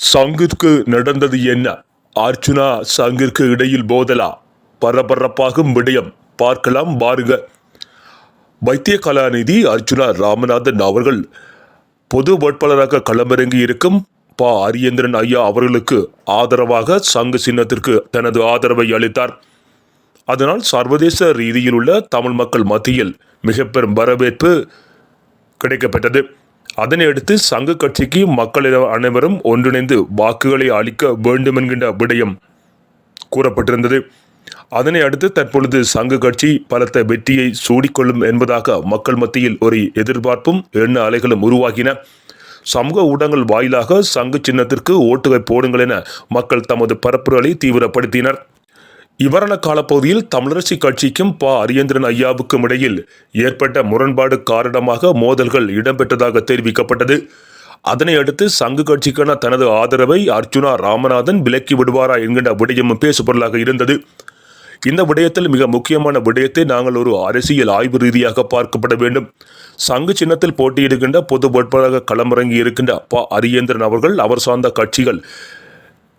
சங்கிற்கு நடந்தது என்ன? அர்ச்சுனா சங்கிற்கு இடையில் போதலா? பரபரப்பாகும் விடயம். பார்க்கலாம் பாருங்க. வைத்திய கலாநிதி அர்ச்சுனா ராமநாதன் அவர்கள் பொது வேட்பாளராக களமிறங்கி இருக்கும் ப. அரியந்திரன் ஐயா அவர்களுக்கு ஆதரவாக சங்கு சின்னத்திற்கு தனது ஆதரவை அளித்தார். அதனால் சர்வதேச ரீதியில் உள்ள தமிழ் மக்கள் மத்தியில் மிக பெரும் வரவேற்பு கிடைக்கப்பெற்றது. அதனை அடுத்து சங்க கட்சிக்கு மக்கள் அனைவரும் ஒன்றிணைந்து வாக்குகளை அளிக்க வேண்டும் என்கின்ற விடயம் கூறப்பட்டிருந்தது. அதனை அடுத்து தற்பொழுது சங்க கட்சி பலத்த வெற்றியை சூடிக்கொள்ளும் என்பதாக மக்கள் மத்தியில் ஒரு எதிர்பார்ப்பும் எண்ண அலைகளும் உருவாகின. சமூக ஊடகங்கள் வாயிலாக சங்கு சின்னத்திற்கு ஓட்டுகை போடுங்கள் என மக்கள் தமது பரப்புரைகளை தீவிரப்படுத்தினர். இவரண காலப்பகுதியில் தமிழரசி கட்சிக்கும் ப. அரியந்திரன் ஐயாவுக்கும் இடையில் ஏற்பட்ட முரண்பாடு காரணமாக மோதல்கள் இடம்பெற்றதாக தெரிவிக்கப்பட்டது. அதனை அடுத்து சங்கு கட்சிக்கான தனது ஆதரவை அர்ச்சுனா ராமநாதன் விலக்கி விடுவாரா என்கின்ற விடயமும் பேசுபொருளாக இருந்தது. இந்த விடயத்தில் மிக முக்கியமான விடயத்தை நாங்கள் ஒரு அரசியல் ஆய்வு ரீதியாக பார்க்கப்பட வேண்டும். சங்கு சின்னத்தில் போட்டியிடுகின்ற பொது வேட்பாளராக களமிறங்கி இருக்கின்ற ப. அரியந்திரன் அவர்கள் அவர் சார்ந்த கட்சிகள்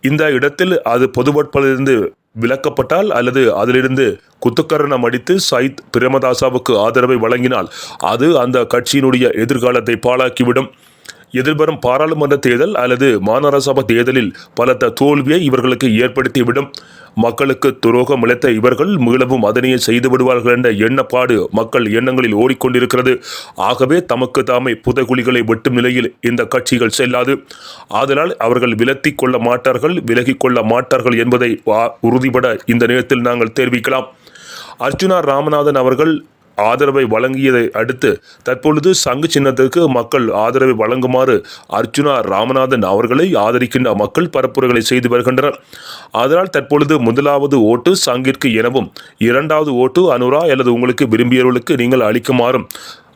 இந்த இடத்தில் அது பொது வேட்பாளரிலிருந்து விலக்கப்பட்டால் அல்லது அதிலிருந்து குத்துக்கரணம் அடித்து சயித் பிரேமதாசாவுக்கு ஆதரவை வழங்கினால் அது அந்த கட்சியினுடைய எதிர்காலத்தை பாழாக்கிவிடும். எதிர்வரும் பாராளுமன்ற தேர்தல் அல்லது மாநகர சபை தேர்தலில் பலத்த தோல்வியை இவர்களுக்கு ஏற்படுத்திவிடும். மக்களுக்கு துரோகம் இழைத்த இவர்கள் மீளவும் அதனையே செய்து விடுவார்கள் என்ற எண்ணப்பாடு மக்கள் எண்ணங்களில் ஓடிக்கொண்டிருக்கிறது. ஆகவே தமக்கு தாமே புதகுலிகளை வெட்டும் நிலையில் இந்த கட்சிகள் செல்லாது. ஆதலால் அவர்கள் விலத்தி கொள்ள மாட்டார்கள் விலகிக் கொள்ள மாட்டார்கள் என்பதை வா- உறுதிபட இந்த நேரத்தில் நாங்கள் தெரிவிக்கலாம். அர்ஜுனா ராமநாதன் அவர்கள் ஆதரவை வழங்கியதை அடுத்து தற்பொழுது சங்கு சின்னத்திற்கு மக்கள் ஆதரவை வழங்குமாறு அர்ஜுனா ராமநாதன் அவர்களை ஆதரிக்கின்ற மக்கள் பரப்புரைகளை செய்து வருகின்றனர். அதனால் தற்பொழுது முதலாவது ஓட்டு சங்கிற்கு எனவும் இரண்டாவது ஓட்டு அனுரா அல்லது உங்களுக்கு விரும்பியவர்களுக்கு நீங்கள் அளிக்குமாறும்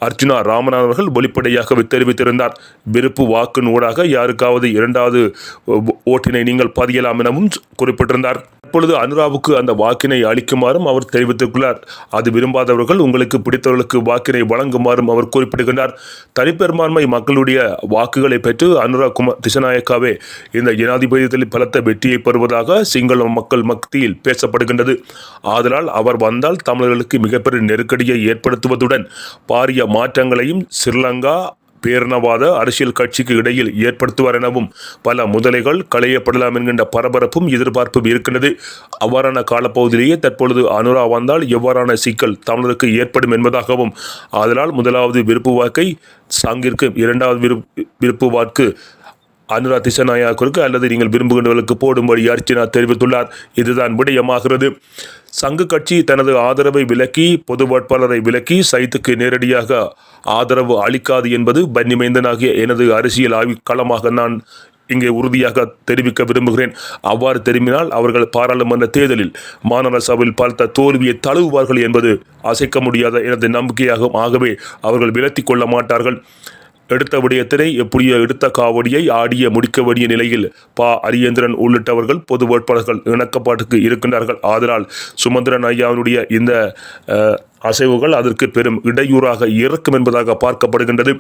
அர்ஜுனா ராமநாதன் அவர்கள் வெளிப்படையாக தெரிவித்திருந்தார். விருப்பு வாக்கின் ஊடாக யாருக்காவது இரண்டாவது ஓ- ஓட்டினை நீங்கள் பதியலாம் எனவும் குறிப்பிட்டிருந்தார். தற்பொழுது அனுராவுக்கு அந்த வாக்கினை அளிக்குமாறும் அவர் தெரிவித்துள்ளார். அது விரும்பாதவர்கள் உங்களுக்கு பிடித்தவர்களுக்கு வாக்கினை வழங்குமாறும் அவர் குறிப்பிடுகின்றார். தனிப்பெரும்பான்மை மக்களுடைய வாக்குகளை பெற்று அனுரா குமார் திசநாயக்காவே இந்த ஜனாதிபதியில் பலத்த வெற்றியை பெறுவதாக சிங்கள மக்கள் மத்தியில் பேசப்படுகின்றது. ஆதலால் அவர் வந்தால் தமிழர்களுக்கு மிகப்பெரிய நெருக்கடியை ஏற்படுத்துவதுடன் பாரிய மாற்றங்களையும் ஸ்ரீலங்கா பேரினவாத அரசியல் கட்சிக்கு இடையில் ஏற்படுத்துவார் எனவும் பல முதலைகள் களையப்படலாம் என்கின்ற பரபரப்பும் எதிர்பார்ப்பும் இருக்கின்றது. அவ்வாறான காலப்பகுதியிலேயே தற்பொழுது அனுரா வந்தால் எவ்வாறான சிக்கல் தமிழருக்கு ஏற்படும் என்பதாகவும் ஆதலால் முதலாவது விருப்பு வாக்கை சாங்கிற்கு இரண்டாவது விருப்பு விருப்பு வாக்கு அனுரா திசநாயக்கருக்கு அல்லது நீங்கள் விரும்புகின்றவர்களுக்கு போடும்படி அர்ச்சனா தெரிவித்துள்ளார். இதுதான் விடயமாகிறது. சங்கு கட்சி தனது ஆதரவை விலக்கி பொது வேட்பாளரை விலக்கி சைத்துக்கு நேரடியாக ஆதரவு அளிக்காது என்பது பன்னிமைந்தனாகிய எனது அரசியல் ஆய்வுக்களமாக நான் இங்கே உறுதியாக தெரிவிக்க விரும்புகிறேன். அவ்வாறு திரும்பினால் அவர்கள் பாராளுமன்ற தேர்தலில் மாநகர சபையில் பலத்த தோல்வியை தழுவுவார்கள் என்பது அசைக்க முடியாத எனது நம்பிக்கையாகும் ஆகவே அவர்கள் விலத்தி கொள்ள மாட்டார்கள். எடுத்த விடயத்தினை எப்படியோ எடுத்த காவடியை ஆடிய முடிக்க வேண்டிய நிலையில் பா. அரியந்திரன் உள்ளிட்டவர்கள் பொது வேட்பாளர்கள் இணக்கப்பாட்டுக்கு இருக்கின்றார்கள். ஆதலால் சுமந்திரன் ஐயாவினுடைய இந்த அசைவுகள் அதற்கு பெரும் இடையூறாக இருக்கும் என்பதாக பார்க்கப்படுகின்றது.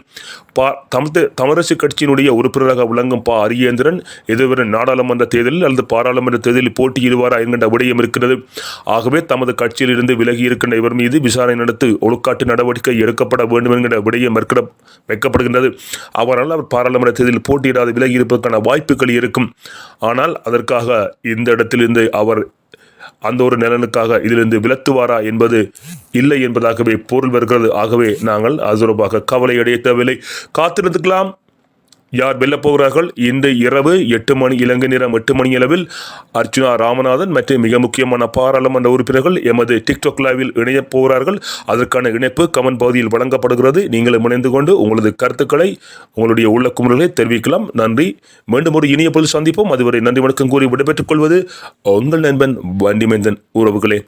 பா தமிழ் தமிழரசு கட்சியினுடைய உறுப்பினராக விளங்கும் பா அரியேந்திரன் எதிர்வரும் நாடாளுமன்ற தேர்தலில் அல்லது பாராளுமன்ற தேர்தலில் போட்டியிடுவாரா என்கின்ற விடயம் இருக்கிறது. ஆகவே தமது கட்சியிலிருந்து விலகி இருக்கின்ற இவர் மீது விசாரணை நடத்தி ஒழுக்காட்டு நடவடிக்கை எடுக்கப்பட வேண்டும் என்கிற விடயம் வைக்கப்படுகின்றது. அவரால் அவர் பாராளுமன்ற தேர்தலில் போட்டியிடாத விலகி இருப்பதற்கான வாய்ப்புகள் இருக்கும். ஆனால் அதற்காக இந்த இடத்திலிருந்து அவர் அந்த ஒரு நலனுக்காக இதிலிருந்து விலத்துவாரா என்பது இல்லை என்பதாகவே பொருள் வருகிறது. ஆகவே நாங்கள் அசுரபாக கவலை அடைய தேவையில்லை. காத்திருந்துக்கலாம். யார் வெல்லப் போகிறார்கள்? இன்று இரவு எட்டு மணி இலங்கை நேரம் எட்டு மணி அளவில் அர்ச்சுனா ராமநாதன் மற்றும் மிக முக்கியமான பாராளுமன்ற உறுப்பினர்கள் எமது டிக்டாக் லைவில் இணையப் போகிறார்கள். அதற்கான இணைப்பு கமெண்ட் பகுதியில் வழங்கப்படுகிறது. நீங்களும் இணைந்து கொண்டு உங்களது கருத்துக்களை உங்களுடைய உள்ள குமுறைகளை தெரிவிக்கலாம். நன்றி. மீண்டும் ஒரு இனிய பொழுது சந்திப்போம். அதுவரை நன்றி வணக்கம் கூறி விடைபெற்றுக் கொள்வது உங்கள் நண்பன் வண்டிமேந்தன் உறவுகளே.